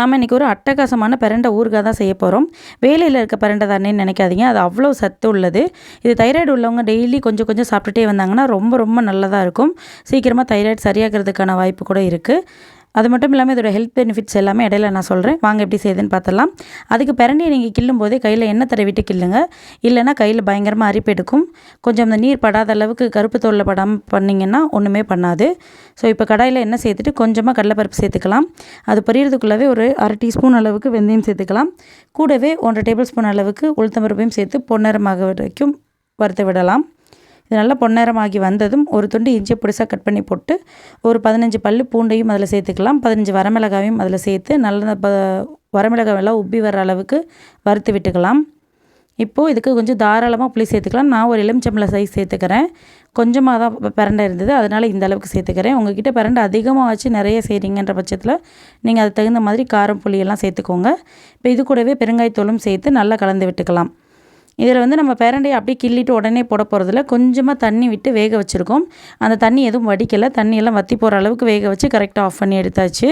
நாம் இன்றைக்கி ஒரு அட்டகாசமான பிரண்டை ஊறுகாய் தான் செய்ய போகிறோம் வேலையில் இருக்க பரண்டை தானேன்னு நினைக்காதீங்க. அது அவ்வளோ சத்து உள்ளது. இது தைராய்டு உள்ளவங்க டெய்லி கொஞ்சம் கொஞ்சம் சாப்பிட்டுட்டே வந்தாங்கன்னா ரொம்ப ரொம்ப நல்லதாக இருக்கும். சீக்கிரமாக தைராய்டு சரியாகிறதுக்கான வாய்ப்பு கூட இருக்குது அது மட்டும் இல்லாமல் இதோட ஹெல்த் பெனிஃபிட்ஸ் எல்லாமே இடையில நான் சொல்கிறேன் வாங்க எப்படி செய்யுதுன்னு பார்த்தலாம் அதுக்கு பிறண்டியை நீங்கள் கிள்ளும் போதே கையில் எண்ணெய் தடவிட்டு கிள்ளுங்க. இல்லைன்னா கையில் பயங்கரமாக அரிப்பு எடுக்கும். கொஞ்சம் அந்த நீர் படாத அளவுக்கு கருப்பு தோலில் படாமல் பண்ணிங்கன்னா ஒன்றுமே பண்ணாது. ஸோ இப்போ கடாயில் எண்ணெய் சேர்த்துட்டு கொஞ்சமாக கடலைப்பருப்பு சேர்த்துக்கலாம். அது பொரியறதுக்குள்ளவே ஒரு அரை டீஸ்பூன் அளவுக்கு வெந்தயம் சேர்த்துக்கலாம். கூடவே ஒன்றரை டேபிள் ஸ்பூன் அளவுக்கு உளுத்தம்பருப்பையும் சேர்த்து பொன்னரமாக வரைக்கும் வறுத்து விடலாம். இது நல்லா பொன்னேரமாகி வந்ததும் ஒரு துண்டு இஞ்சியை புடிசாக கட் பண்ணி போட்டு ஒரு பதினஞ்சு பல் பூண்டையும் அதில் சேர்த்துக்கலாம். பதினஞ்சு வரமிளகாவையும் அதில் சேர்த்து நல்ல ப வரமிளகாவெல்லாம் உப்பி வர அளவுக்கு வறுத்து விட்டுக்கலாம். இப்போது இதுக்கு கொஞ்சம் தாராளமாக புளி சேர்த்துக்கலாம். நான் ஒரு எலுமிச்சம்பளை சைஸ் சேர்த்துக்கிறேன். கொஞ்சமாக தான் பிரண்டை இருந்தது. அதனால் இந்த அளவுக்கு சேர்த்துக்கிறேன். உங்ககிட்ட பிரண்டை அதிகமாக வச்சு நிறைய செய்கிறீங்கன்ற பட்சத்தில் நீங்கள் அதுக்கு தகுந்த மாதிரி காரம் புளியெல்லாம் சேர்த்துக்கோங்க. இப்போ இது கூடவே பெருங்காயத்தூளும் சேர்த்து நல்லா கலந்து விட்டுக்கலாம். இதில் வந்து நம்ம பேரண்டையை அப்படியே கிள்ளிட்டு உடனே போட போகிறதில்ல கொஞ்சமாக தண்ணி விட்டு வேக வச்சுருக்கோம். அந்த தண்ணி எதுவும் வடிக்கலை. தண்ணியெல்லாம் வற்றி போகிற அளவுக்கு வேக வச்சு கரெக்டாக ஆஃப் பண்ணி எடுத்தாச்சு.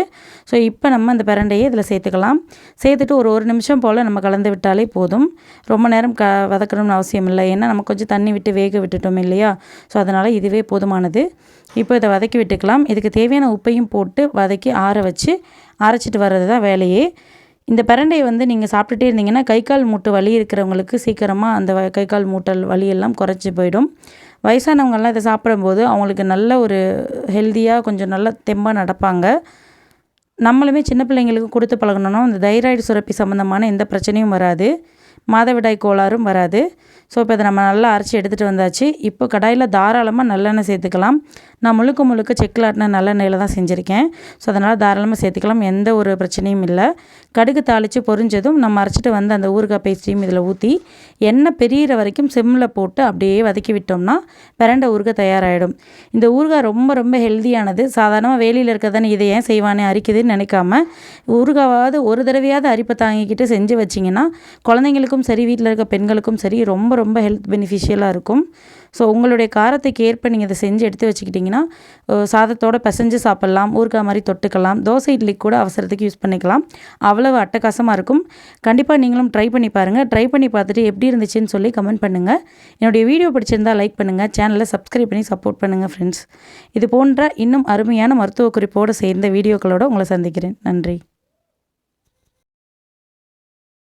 ஸோ இப்போ நம்ம அந்த பிரண்டையை இதில் சேர்த்துக்கலாம். சேர்த்துட்டு ஒரு ஒரு நிமிஷம் போல் நம்ம கலந்து விட்டாலே போதும். ரொம்ப நேரம் க வதக்கணும்னு அவசியம் இல்லை. ஏன்னா நம்ம கொஞ்சம் தண்ணி விட்டு வேக விட்டுட்டோம் இல்லையா? ஸோ அதனால் இதுவே போதுமானது. இப்போ இதை வதக்கி விட்டுக்கலாம். இதுக்கு தேவையான உப்பையும் போட்டு வதக்கி ஆற வச்சு அரைச்சிட்டு வர்றது தான் வேலையே. இந்த பிரண்டையை வந்து நீங்கள் சாப்பிட்டுட்டே இருந்தீங்கன்னா கை கால் மூட்டு வலி இருக்கிறவங்களுக்கு சீக்கிரமாக அந்த கை கால் மூட்டல் வலியெல்லாம் குறைச்சி போயிடும். வயசானவங்கெல்லாம் இதை சாப்பிடும்போது அவங்களுக்கு நல்ல ஒரு ஹெல்த்தியாக கொஞ்சம் நல்ல தெம்பாக நடப்பாங்க. நம்மளுமே சின்ன பிள்ளைங்களுக்கு கொடுத்து பழகணுன்னா இந்த தைராய்டு சுரப்பி சம்மந்தமான எந்த பிரச்சனையும் வராது. மாதவிடாய் கோளாறும் வராது. ஸோ இப்போ இதை நம்ம நல்லா அரைச்சி எடுத்துகிட்டு வந்தாச்சு. இப்போ கடாயில் தாராளமாக நல்லெண்ணெய் சேர்த்துக்கலாம். நான் முழுக்க முழுக்க செக்கில் ஆட்டின நல்லெண்ணெயில் தான் செஞ்சுருக்கேன். ஸோ அதனால் தாராளமாக சேர்த்துக்கலாம். எந்த ஒரு பிரச்சனையும் இல்லை. கடுகு தாளித்து பொரிஞ்சதும் நம்ம அரைச்சிட்டு வந்து அந்த ஊறுகாய் பேஸ்ட்டையும் இதில் ஊற்றி எண்ணெய் பெரியிற வரைக்கும் சிம்மில் போட்டு அப்படியே வதக்கி விட்டோம்னா பிறண்ட ஊறுகாய் தயாராகிடும் இந்த ஊறுகாய் ரொம்ப ரொம்ப ஹெல்த்தியானது சாதாரணமாக வேலியில் இருக்கிறதானே இதை ஏன் செய்வானே அரிக்குதுன்னு நினைக்காம ஊறுகாவாவது ஒரு தடவையாவது அரிப்பை தாங்கிக்கிட்டு செஞ்சு வச்சிங்கன்னா குழந்தைங்களுக்கும் சரி வீட்டில் இருக்க பெண்களுக்கும் சரி ரொம்ப ரொம்ப ஹெல்த் பெனிஃபிஷியலாக இருக்கும். ஸோ உங்களுடைய காரத்துக்கு ஏற்ப நீங்கள் இதை செஞ்சு எடுத்து வச்சுக்கிட்டிங்கன்னா சாதத்தோடு பிசைஞ்சு சாப்பிட்லாம் ஊறுகாய் மாதிரி தொட்டுக்கலாம் தோசை இட்லி கூட அவசரத்துக்கு யூஸ் பண்ணிக்கலாம். அவ்வளவு அட்டகாசமாக இருக்கும். கண்டிப்பாக நீங்களும் ட்ரை பண்ணி பாருங்கள் ட்ரை பண்ணி பார்த்துட்டு எப்படி இருந்துச்சுன்னு சொல்லி கமெண்ட் பண்ணுங்கள் என்னுடைய வீடியோ பிடிச்சிருந்தால் லைக் பண்ணுங்கள் சேனலை சப்ஸ்கிரைப் பண்ணி சப்போர்ட் பண்ணுங்கள் ஃப்ரெண்ட்ஸ் இது போன்ற இன்னும் அருமையான மருத்துவ குறிப்போடு சேர்ந்த வீடியோக்களோடு உங்களை சந்திக்கிறேன். நன்றி.